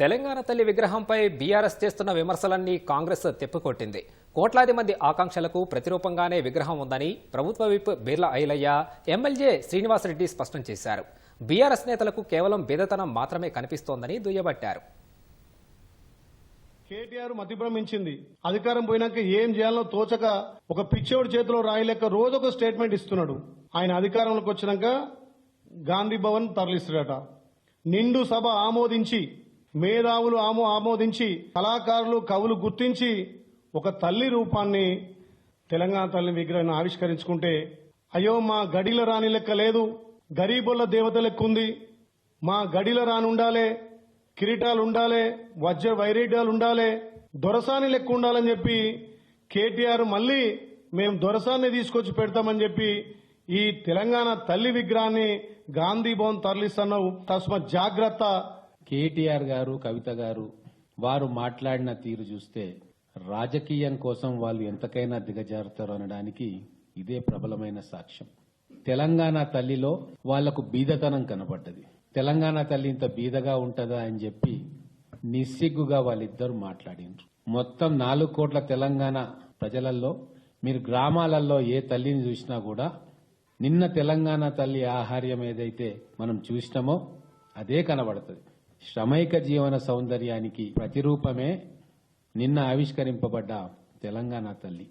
తెలంగాణ తల్లి విగ్రహంపై బీఆర్ఎస్ చేస్తున్న విమర్శలన్నీ కాంగ్రెస్ తిప్పికొట్టింది. కోట్లాది మంది ఆకాంక్షలకు ప్రతిరూపంగానే విగ్రహం ఉందని ప్రభుత్వ విప్ బిర్లా ఐలయ్య ఎమ్మెల్యే శ్రీనివాసరెడ్డి స్పష్టం చేశారు. బీఆర్ఎస్ నేతలకు కేవలం బేదతనం మాత్రమే కనిపిస్తోందని దుయ్యబట్టారు. కేటీఆర్ మతిభ్రమించింది. అధికారం పోయినాక ఏం చేయాలో తోచక ఒక పిచ్చోడి చేతిలో రాయలేక రోజు ఒక స్టేట్మెంట్ ఇస్తున్నాడు. ఆయన అధికారంలోకి వచ్చినాక గాంధీ భవన్ తరలిస్తాడట నిండు సభ ఆమోదించి మేధావులు ఆమో ఆమోదించి కళాకారులు కవులు గుర్తించి ఒక తల్లి రూపాన్ని తెలంగాణ తల్లి విగ్రహాన్ని ఆవిష్కరించుకుంటే అయ్యో మా గడిల రాణి లెక్క లేదు గరీబుల దేవత లెక్క ఉంది మా గడిల రాని ఉండాలే కిరీటాలు ఉండాలే వజ్ర వైరేడ్యాలు ఉండాలే దొరసాని లెక్క ఉండాలని చెప్పి కేటీఆర్ మళ్ళీ మేము దొరసాన్ని తీసుకొచ్చి పెడతామని చెప్పి ఈ తెలంగాణ తల్లి విగ్రహాన్ని గాంధీ భవన్ తరలిస్తున్నావు తస్మ జాగ్రత్త. కేటీఆర్ గారు కవిత గారు వారు మాట్లాడిన తీరు చూస్తే రాజకీయం కోసం వాళ్ళు ఎంతకైనా దిగజారుతారు అనడానికి ఇదే ప్రబలమైన సాక్ష్యం. తెలంగాణ తల్లిలో వాళ్ళకు బీదతనం కనబడ్డది తెలంగాణ తల్లి ఇంత బీదగా ఉంటుందా అని చెప్పి నిస్సిగ్గుగా వాళ్ళిద్దరు మాట్లాడినారు మొత్తం నాలుగు కోట్ల తెలంగాణ ప్రజలలో మీరు గ్రామాలలో ఏ తల్లిని చూసినా కూడా నిన్న తెలంగాణ తల్లి ఆహార్యం ఏదైతే మనం చూసినామో అదే కనబడుతుంది. శ్రమైక జీవన సౌందర్యానికి ప్రతిరూపమే నిన్న ఆవిష్కరింపబడ్డ తెలంగాణ తల్లి.